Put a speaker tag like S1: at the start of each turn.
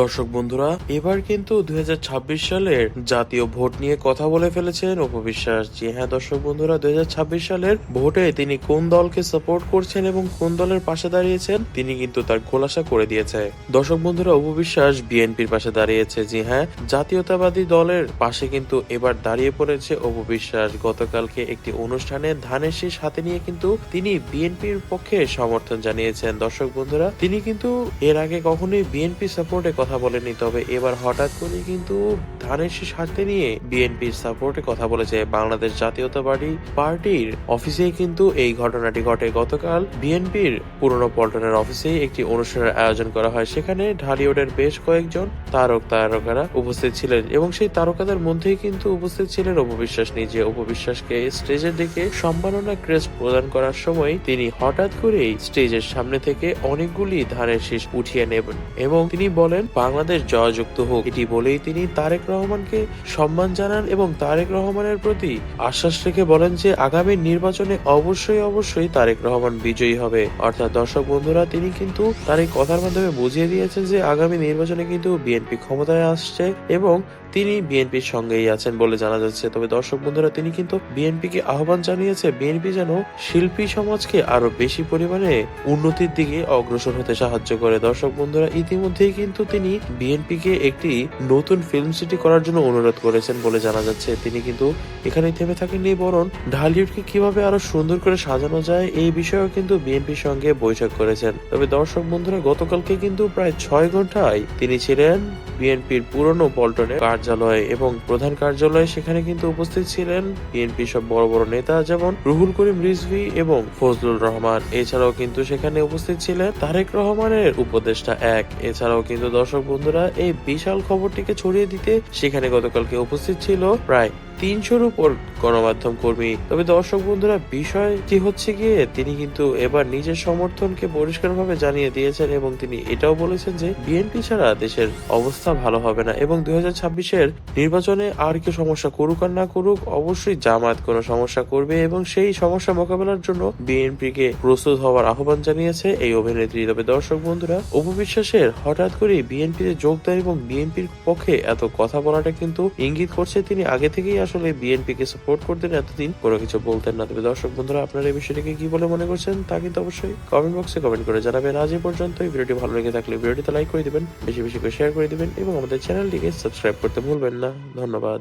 S1: দর্শক বন্ধুরা, এবার কিন্তু দুই হাজার ছাব্বিশ সালের জাতীয় ভোট নিয়ে কথা বলে ফেলেছেন উপবিশ্বাস জি। হ্যাঁ দর্শক বন্ধুরা, দুই সালের ভোটে তিনি কোন দলকে সাপোর্ট করছেন এবং কোন দলের পাশে দাঁড়িয়েছেন, তিনি কিন্তু তার খোলাসা করে দিয়েছে। দর্শক বন্ধুরা উপবিশ্বাস বিএনপির পাশে দাঁড়িয়েছে জি। হ্যাঁ জাতীয়তাবাদী দলের পাশে কিন্তু এবার দাঁড়িয়ে পড়েছে অপবিশ্বাস গতকালকে একটি অনুষ্ঠানে ধানের শীষ হাতে নিয়ে কিন্তু তিনি বিএনপির পক্ষে সমর্থন জানিয়েছেন। দর্শক বন্ধুরা, তিনি কিন্তু এর আগে কখনোই বিএনপি সাপোর্টে কথা বলেনি তবে এবার হঠাৎ করে কিন্তু ধানের শীষ হাতে নিয়ে বিএনপির সাপোর্টে কথা বলেছে বাংলাদেশ জাতীয়তাবাদী পার্টির অফিসেই কিন্তু এই ঘটনাটি ঘটে। গতকাল বিএনপির পুরনো পল্টনের অফিসে একটি অনুষ্ঠানের আয়োজন করা হয়। সেখানে ঢালিউডের বেশ কয়েকজন তারক তারকারা উপস্থিত ছিলেন এবং সেই তারকাদের মধ্যেই কিন্তু উপস্থিত ছিলেন অপবিশ্বাস নিজে। অপবিশ্বাসকে স্টেজের দিকে সম্মাননা ক্রেস্ট প্রদান করার সময় তিনি হঠাৎ করেই স্টেজের সামনে থেকে অনেকগুলি ধানের শীষ উঠিয়ে নেবেন এবং তিনি বলেন বাংলাদেশ জয়যুক্ত হোক। এটি বলেই তিনি তারেক রহমানকে সম্মান জানান এবং তারেক রহমানের প্রতি আশ্বাস রেখে বলেন যে আগামী নির্বাচনে অবশ্যই অবশ্যই তারেক রহমান বিজয়ী হবে। অর্থাৎ দর্শক বন্ধুরা, তিনি কিন্তু তার এই কথার মাধ্যমে বুঝিয়ে দিয়েছেন যে আগামী নির্বাচনে কিন্তু বিএনপি ক্ষমতায় আসছে এবং তিনি বিএনপির সঙ্গেই আছেন বলে জানা যাচ্ছে। তবে দর্শক বন্ধুরা, তিনি কিন্তু বিএনপিকে আহ্বান জানিয়েছে বিএনপি যেন শিল্পী সমাজকে আরও বেশি পরিমাণে উন্নতির দিকে অগ্রসর হতে সাহায্য করে। দর্শক বন্ধুরা, ইতিমধ্যেই কিন্তু তিনি বিএনপিকে একটি নতুন ফিল্ম সিটি করার জন্য অনুরোধ করেছেন বলে জানা যাচ্ছে। তিনি কিন্তু এখানে থেমে থাকেননি, বরং ঢালিউডকে কীভাবে আরও সুন্দর করে সাজানো যায় এই বিষয়েও কিন্তু বিএনপির সঙ্গে বৈঠক করেছেন। তবে দর্শক বন্ধুরা, গতকালকে কিন্তু প্রায় ছয় ঘন্টায় তিনি ছিলেন বিএনপির পুরনো পল্টনের কার্যালয়ে এবং প্রধান কার্যালয়ে সেখানে কিন্তু উপস্থিত ছিলেন বিএনপি সব বড় বড় নেতা যেমন রুহুল করিম রিজভি এবং ফজলুল রহমান। এছাড়াও কিন্তু সেখানে উপস্থিত ছিলেন তারেক রহমানের উপদেষ্টা এক। এছাড়াও কিন্তু দর্শক বন্ধুরা, এই বিশাল খবরটিকে ছড়িয়ে দিতে সেখানে গতকালকে উপস্থিত ছিল প্রায় তিনশোর উপর গণমাধ্যম কর্মী। তবে দর্শক বন্ধুরা বিষয়টি হচ্ছে গিয়ে, তিনি কিন্তু এবার নিজের সমর্থনকে পরিষ্কারভাবে জানিয়ে দিয়েছেন এবং তিনি এটাও বলেছেন যে, বিএনপি ছাড়া দেশের অবস্থা ভালো হবে না এবং দুই ছাব্বিশের নির্বাচনে আর কেউ সমস্যা করুক আর না করুক, অবশ্যই জামাত কোনো সমস্যা করবে এবং সেই সমস্যা মোকাবেলার জন্য বিএনপিকে প্রস্তুত হওয়ার আহ্বান জানিয়েছে এই অভিনেত্রী। তবে দর্শক বন্ধুরা উপবিশ্বাসের হঠাৎ করে বিএনপিতে যোগদান এবং বিএনপির পক্ষে এত কথা বলাটা কিন্তু ইঙ্গিত করছে তিনি আগে থেকেই আসলে বিএনপিকে সাপোর্ট করতেন এতদিন। কোনো কিছু বলতেন না। তবে দর্শক বন্ধুরা, আপনারা এই বিষয়টিকে কি বলে মনে করছেন, তা কিন্তু অবশ্যই কমেন্ট বক্সে কমেন্ট করে জানাবেন। আজ এই পর্যন্ত এই ভিডিওটি ভালো লেগে থাকলে ভিডিওটিতে লাইক করে দিবেন, বেশি বেশি করে শেয়ার করে দিবেন এবং আমাদের চ্যানেলটিকে সাবস্ক্রাইব করতে ভুলবেন না। ধন্যবাদ।